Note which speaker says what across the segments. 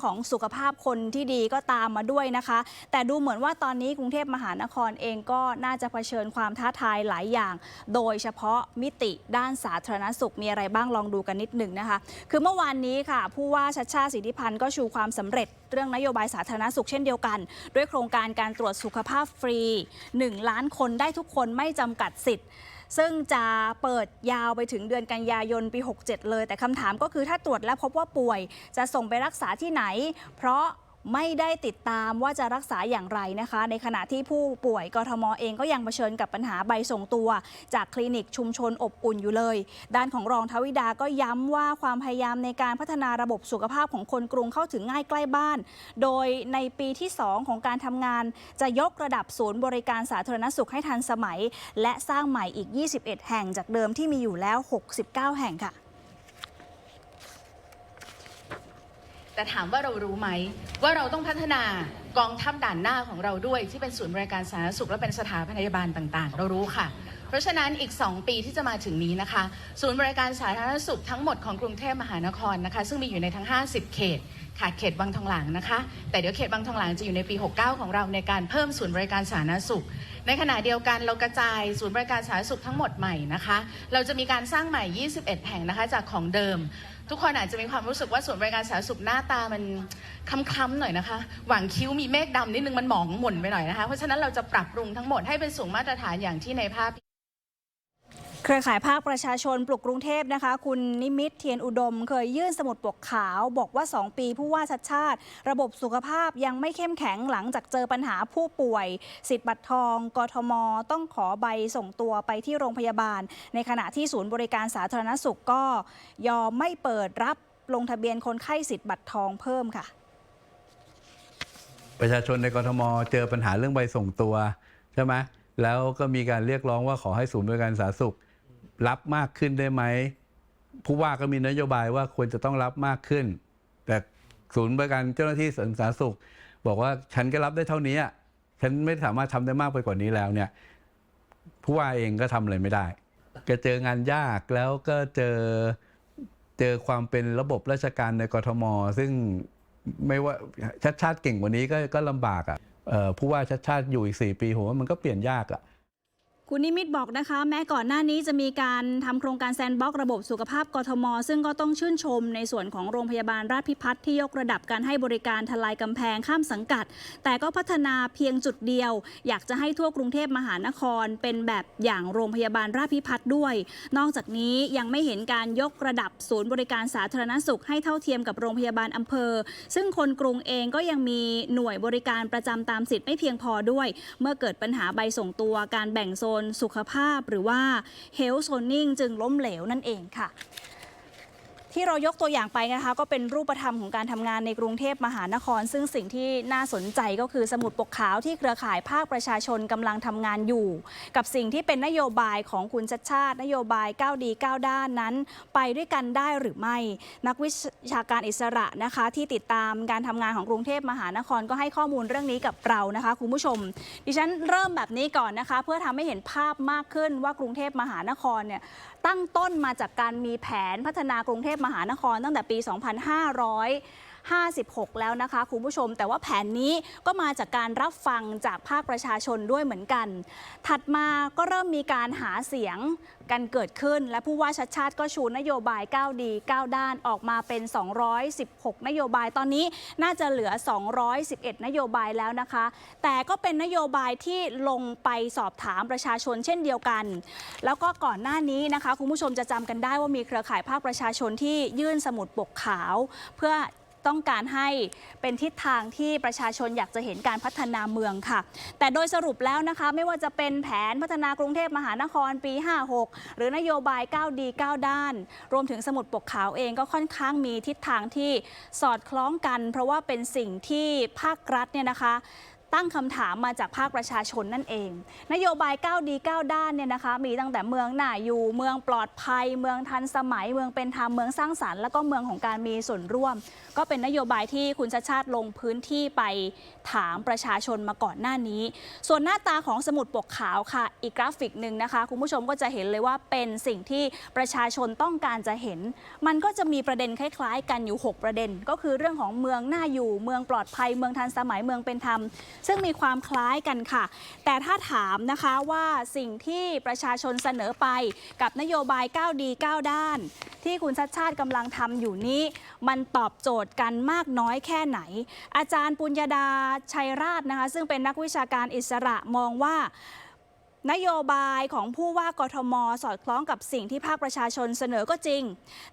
Speaker 1: รื่องของสุขภาพคนที่ดีก็ตามมาด้วยนะคะ แต่ดูเหมือนว่าตอนนี้กรุงเทพมหานครเองก็น่าจะเผชิญความท้าทายหลายอย่าง โดยเฉพาะมิติด้านสาธารณสุขมีอะไรบ้างลองดูกันนิดหนึ่งนะคะ คือเมื่อวานนี้ค่ะ ผู้ว่าชัดชาติสิทธิพันธ์ก็ชูความสำเร็จ เรื่องนโยบายสาธารณสุขเช่นเดียวกัน ด้วยโครงการการตรวจสุขภาพฟรี 1 ล้านคนได้ทุกคนไม่จำกัดสิทธิ์ซึ่งจะเปิดยาวไปถึงเดือนกันยายนปี 67 เลย แต่คำถามก็คือถ้าตรวจแล้วพบว่าป่วย จะส่งไปรักษาที่ไหน เพราะ ไม่ได้ติดตามว่าจะรักษาอย่างไรนะคะ ในขณะที่ผู้ป่วยกทมเองก็ยังเผชิญกับปัญหาใบส่งตัว จากคลินิกชุมชนอบอุ่นอยู่เลย ด้านของรองทวิดาก็ย้ำว่าความพยายามในการพัฒนาระบบสุขภาพของคนกรุงเข้าถึงง่ายใกล้บ้าน โดยในปีที่ 2 ของการทำงาน จะยกระดับศูนย์บริการสาธารณสุขให้ทันสมัย และสร้างใหม่อีก 21 แห่งจากเดิมที่มีอยู่แล้ว 69 แห่งค่ะ
Speaker 2: แต่ถามว่าเรารู้ไหม ว่าเราต้องพัฒนากองทัพด่านหน้าของเราด้วย ที่เป็นศูนย์บริการสาธารณสุขและเป็นสถาพยาบาลต่างๆ เรารู้ค่ะ เพราะฉะนั้นอีก 2 ปีที่จะมาถึงนี้นะคะ ศูนย์บริการสาธารณสุขทั้งหมดของกรุงเทพมหานครนะคะ ซึ่งมีอยู่ในทั้ง 50 เขตขาดเขตบางทองหลางนะคะ แต่เดี๋ยวเขตบางทองหลางจะอยู่ในปี 69 ของเราในการเพิ่มศูนย์บริการสาธารณสุข ในขณะเดียวกันเรากระจายศูนย์บริการสาธารณสุขทั้งหมดใหม่นะคะ เราจะมีการสร้างใหม่ 21 แห่งนะคะจากของเดิม ทุกคนอาจจะมีความรู้สึกว่าศูนย์บริการสาธารณสุขหน้าตามันคล้ำๆหน่อยนะคะ หว่างคิ้วมีเมฆดำนิดนึงมันหมองหม่นไปหน่อยนะคะ เพราะฉะนั้นเราจะปรับปรุงทั้งหมดให้เป็นสูงมาตรฐานอย่างที่ในภาพ
Speaker 1: เครือข่ายภาคประชาชนปลุกกรุงเทพนะคะ คุณนิมิตเทียนอุดม เคยยื่นสมุดปกขาว บอกว่า 2 ปีผู้ว่าชัดชาติ ระบบสุขภาพยังไม่เข้มแข็งหลังจากเจอปัญหาผู้ป่วย สิทธิ์บัตรทอง กทม ต้องขอใบส่งตัวไปที่โรงพยาบาล ในขณะที่ศูนย์บริการสาธารณสุขก็ยอมไม่เปิดรับลงทะเบียนคนไข้สิทธิ์บัตรทองเพิ่มค่ะ
Speaker 3: ประชาชนในกรทมเจอปัญหาเรื่องใบส่งตัวใช่ไหมแล้วก็มีการเรียกร้องว่าขอให้ศูนย์บริการสาธารณสุข รับมากขึ้นได้ไหมผู้ว่าก็มีนโยบายว่าควรจะต้องรับมากขึ้น แต่ศูนย์บริการเจ้าหน้าที่สาธารณสุข บอกว่าฉันก็รับได้เท่านี้ฉันไม่สามารถทำได้มากไปกว่านี้แล้วเนี่ย ผู้ว่าเองก็ทำอะไรไม่ได้ก็เจองานยากแล้วก็เจอเจอความเป็นระบบราชการในกรทม ซึ่งไม่ว่าชัดชาติเก่งกว่านี้ก็ก็ลำบากอะเอ่อผู้ว่าชัดชาติอยู่อีก 4 ปีผมว่ามันก็เปลี่ยนยากอะ
Speaker 1: คุณนิมิตบอกนะคะ แม้ก่อนหน้านี้จะมีการทำโครงการแซนบ็อกระบบสุขภาพกทม ซึ่งก็ต้องชื่นชมในส่วนของโรงพยาบาลราชพิพัฒน์ที่ยกระดับการให้บริการทลายกำแพงข้ามสังกัด แต่ก็พัฒนาเพียงจุดเดียว อยากจะให้ทั่วกรุงเทพมหานคร เป็นแบบอย่างโรงพยาบาลราชพิพัฒน์ด้วย นอกจากนี้ยังไม่เห็นการยกระดับศูนย์บริการสาธารณสุข ให้เท่าเทียมกับโรงพยาบาลอำเภอ ซึ่งคนกรุงเองก็ยังมีหน่วยบริการประจำตามสิทธิ์ไม่เพียงพอด้วย เมื่อเกิดปัญหาใบส่งตัวการแบ่งโซนสุขภาพหรือว่า health zoning จึงล้มเหลวนั่นเองค่ะ ที่เรายกตัวอย่างไปนะคะก็เป็นรูปธรรมของการทำงานในกรุงเทพมหานคร ซึ่งสิ่งที่น่าสนใจก็คือสมุดปกขาวที่เครือข่ายภาคประชาชนกำลังทำงานอยู่ กับสิ่งที่เป็นนโยบายของคุณชัดชาติ นโยบาย9ดี9ด้านนั้น ไปด้วยกันได้หรือไม่ นักวิชาการอิสระนะคะที่ติดตามการทำงานของกรุงเทพมหานครก็ให้ข้อมูลเรื่องนี้กับเรานะคะคุณผู้ชม ดิฉันเริ่มแบบนี้ก่อนนะคะ เพื่อทำให้เห็นภาพมากขึ้นว่ากรุงเทพมหานครเนี่ย ตั้งต้นมาจากการมีแผนพัฒนากรุงเทพมหานครตั้งแต่ปี 2,500 2556 แล้วนะคะคุณผู้ชม แต่ว่าแผนนี้ก็มาจากการรับฟังจากภาคประชาชนด้วยเหมือนกัน ถัดมาก็เริ่มมีการหาเสียงกันเกิดขึ้น และผู้ว่าชัดชาติก็ชูนโยบาย 9 ดี 9 ด้านออกมาเป็น 216 นโยบายตอนนี้น่าจะเหลือ 211 นโยบายแล้วนะคะ แต่ก็เป็นนโยบายที่ลงไปสอบถามประชาชนเช่นเดียวกัน แล้วก็ก่อนหน้านี้นะคะ คุณผู้ชมจะจำกันได้ว่ามีเครือข่ายภาคประชาชนที่ยื่นสมุดปกขาว เพื่อ ต้องการให้เป็นทิศทางที่ประชาชนอยากจะเห็นการพัฒนาเมืองค่ะ แต่โดยสรุปแล้วนะคะ ไม่ว่าจะเป็นแผนพัฒนากรุงเทพมหานครปี 56 หรือนโยบาย9ดี9ด้าน รวมถึงสมุดปกขาวเองก็ค่อนข้างมีทิศทางที่สอดคล้องกัน เพราะว่าเป็นสิ่งที่ภาครัฐเนี่ยนะคะ ตั้งคำถามมาจากภาคประชาชนนั่นเอง นโยบาย 9 ดี 9 ด้านเนี่ยนะคะ มีตั้งแต่เมืองหน่าอยู่เมืองปลอดภัย เมืองทันสมัย เมืองเป็นธรรมเมืองสร้างสรรค์แล้วก็เมืองของการมีส่วนร่วม ก็เป็นนโยบายที่คุณชาติชาติลงพื้นที่ไปถามประชาชนมาก่อนหน้านี้ ส่วนหน้าตาของสมุดปกขาวค่ะ อีกกราฟิกหนึ่งนะคะ คุณผู้ชมก็จะเห็นเลยว่าเป็นสิ่งที่ประชาชนต้องการจะเห็น มันก็จะมีประเด็นคล้าย ๆ กันอยู่ 6 ประเด็น ก็คือเรื่องของเมืองหน่าอยู่ เมืองปลอดภัย เมืองทันสมัย เมืองเป็นธรรมซึ่งมีความคล้ายกันค่ะ แต่ถ้าถามนะคะว่าสิ่งที่ประชาชนเสนอไปกับนโยบาย 9 ดี 9 ด้าน ที่คุณชัดชาติกำลังทำอยู่นี้ มันตอบโจทย์กันมากน้อยแค่ไหน อาจารย์ปุญญาดาชัยราชนะคะ ซึ่งเป็นนักวิชาการอิสระมองว่า นโยบายของผู้ว่ากทม สอดคล้องกับสิ่งที่ภาคประชาชนเสนอก็จริง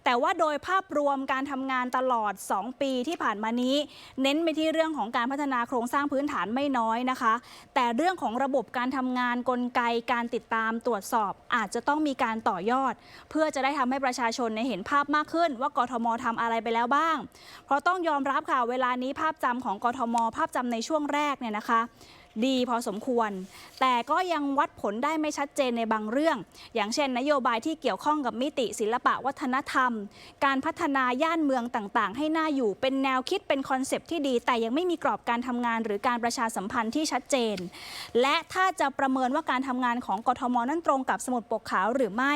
Speaker 1: แต่ว่าโดยภาพรวมการทำงานตลอด 2 ปีที่ผ่านมานี้ เน้นไปที่เรื่องของการพัฒนาโครงสร้างพื้นฐานไม่น้อยนะคะ แต่เรื่องของระบบการทำงานกลไกการติดตามตรวจสอบ อาจจะต้องมีการต่อยอด เพื่อจะได้ทำให้ประชาชนเนี่ยเห็นภาพมากขึ้น ว่ากทมทำอะไรไปแล้วบ้าง เพราะต้องยอมรับค่ะเวลานี้ภาพจำของกทม ภาพจำในช่วงแรกเนี่ยนะคะ ดีพอสมควร แต่ก็ยังวัดผลได้ไม่ชัดเจนในบางเรื่อง อย่างเช่น นโยบายที่เกี่ยวข้องกับมิติศิลปะวัฒนธรรม การพัฒนาย่านเมืองต่างๆ ให้น่าอยู่เป็นแนวคิดเป็นคอนเซปที่ดี แต่ยังไม่มีกรอบการทำงาน หรือการประชาสัมพันธ์ที่ชัดเจน และถ้าจะประเมินว่าการทำงานของกทมนั้นตรงกับสมุดปกขาวหรือไม่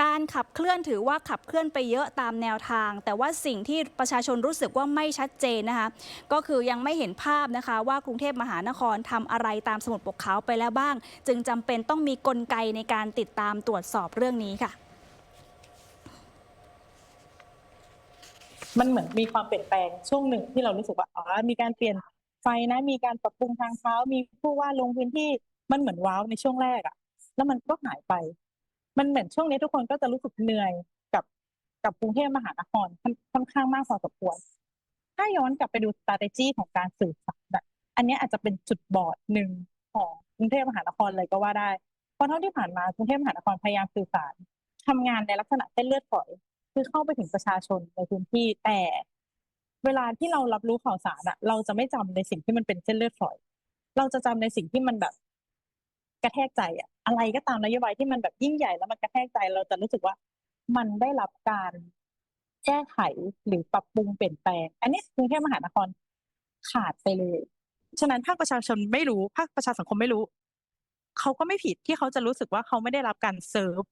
Speaker 1: การขับเคลื่อนถือว่าขับเคลื่อนไปเยอะตามแนวทาง แต่ว่าสิ่งที่ประชาชนรู้สึกว่าไม่ชัดเจนนะคะก็คือยังไม่เห็นภาพนะคะว่ากรุงเทพมหานครทำอะไรตามสมุดปกขาวไปแล้วบ้าง จึงจำเป็นต้องมีกลไกในการติดตามตรวจสอบเรื่องนี้ค่ะ
Speaker 4: มันเหมือนมีความเปลี่ยนแปลงช่วงหนึ่งที่เรารู้สึกว่าอ๋อมีการเปลี่ยนไฟนะ มีการปรับปรุงทางเท้ามีผู้ว่าลงพื้นที่มันเหมือนว้าวในช่วงแรกอะแล้วมันก็หายไป มันเหมือนช่วงนี้ทุกคนก็จะรู้สึกเหนื่อยกับกับกรุงเทพมหานครค่อนค่อนข้างมากพอสมควรถ้าย้อนกลับไปดู strategy ของการสื่อสาร อันนี้อาจจะเป็นจุดบอดหนึ่งของกรุงเทพมหานครเลยก็ว่าได้ เพราะเท่าที่ผ่านมากรุงเทพมหานครพยายามสื่อสารทำงานในลักษณะเส้นเลือดฝอย คือเข้าไปถึงประชาชนในพื้นที่แต่เวลาที่เรารับรู้ข่าวสารอะเราจะไม่จำในสิ่งที่มันเป็นเส้นเลือดฝอย เราจะจำในสิ่งที่มันแบบ กระแทกใจอะอะไรก็ตามนโยบายที่มันแบบยิ่งใหญ่แล้วมันกระแทกใจ เราจะรู้สึกว่ามันได้รับการแก้ไขหรือปรับปรุงเปลี่ยนแปลง อันนี้กรุงเทพมหานครขาดไปเลย ฉะนั้นภาคประชาชนไม่รู้ภาคประชาสังคมไม่รู้เขาก็ไม่ผิดที่เขาจะรู้สึกว่าเขาไม่ได้รับการเซิร์ฟ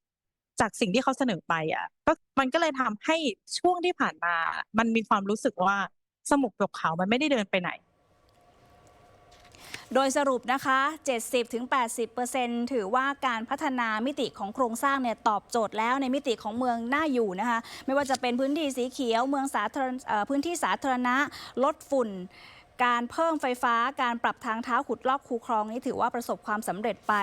Speaker 4: จากสิ่งที่เขาเสนอไปอะ ก็มันก็เลยทำให้ช่วงที่ผ่านมา มันมีความรู้สึกว่าสมุกปกขาวมันไม่ได้เดินไปไหน
Speaker 1: โดยสรุปนะคะ 70-80%ถือว่าการพัฒนามิติของโครงสร้างเนี่ยตอบโจทย์แล้วในมิติของเมืองน่าอยู่นะคะ ไม่ว่าจะเป็นพื้นที่สีเขียว เมืองสาธารณพื้นที่สาธารณะลดฝุ่น การเพิ่มไฟฟ้าการปรับทางเท้าขุดลอกคูคลองนี่ถือว่าประสบความสำเร็จไป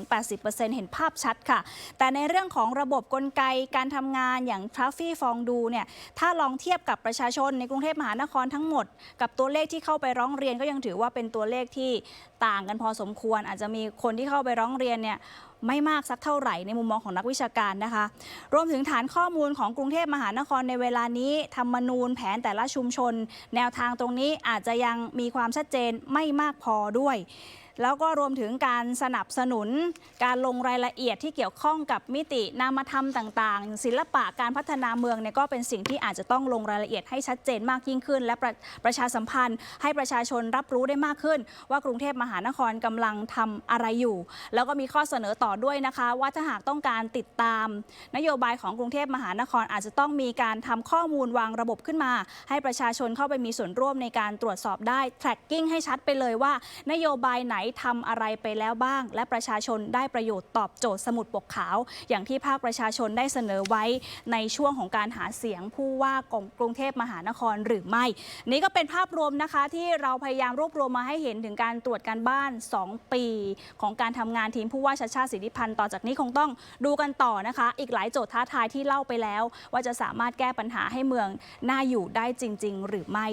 Speaker 1: 70-80%เห็นภาพชัดค่ะ แต่ในเรื่องของระบบกลไกการทำงานอย่างทราฟฟี่ฟองดูเนี่ยถ้าลองเทียบกับประชาชนในกรุงเทพมหานครทั้งหมด กับตัวเลขที่เข้าไปร้องเรียนก็ยังถือว่าเป็นตัวเลขที่ ต่างกันพอสมควร อาจจะมีคนที่เข้าไปร้องเรียนเนี่ยไม่มากสักเท่าไหร่ในมุมมองของนักวิชาการนะคะ รวมถึงฐานข้อมูลของกรุงเทพมหานครในเวลานี้ธรรมนูญแผนแต่ละชุมชน แนวทางตรงนี้อาจจะยังมีความชัดเจนไม่มากพอด้วย แล้วก็รวมถึงการสนับสนุน การลงรายละเอียดที่เกี่ยวข้องกับมิตินามธรรมต่างๆ ศิลปะการพัฒนาเมืองเนี่ยก็เป็นสิ่งที่อาจจะต้องลงรายละเอียดให้ชัดเจนมากยิ่งขึ้น และประประชาสัมพันธ์ ให้ประชาชนรับรู้ได้มากขึ้น ว่ากรุงเทพมหานครกำลังทำอะไรอยู่ แล้วก็มีข้อเสนอต่อด้วยนะคะ ว่าถ้าหากต้องการติดตาม นโยบายของกรุงเทพมหานครอาจจะต้องมีการทำข้อมูลวางระบบขึ้นมา ให้ประชาชนเข้าไปมีส่วนร่วมในการตรวจสอบได้ tracking ให้ชัดไปเลยว่า นโยบายไหนทำอะไรไปแล้วบ้าง และประชาชนได้ประโยชน์ตอบโจทย์สมุดปกขาว อย่างที่ภาคประชาชนได้เสนอไว้ในช่วงของการหาเสียงผู้ว่ากรุงเทพมหานครหรือไม่ นี่ก็เป็นภาพรวมนะคะที่เราพยายามรวบรวมมาให้เห็นถึงการตรวจการบ้าน 2 ปี ของการทำงานทีมผู้ว่าชาติชาติสิทธิพันธ์ต่อจากนี้คงต้องดูกันต่อนะคะ อีกหลายโจทย์ท้าทายที่เล่าไปแล้ว ว่าจะสามารถแก้ปัญหาให้เมืองน่าอยู่ได้จริง ๆ หรือไม่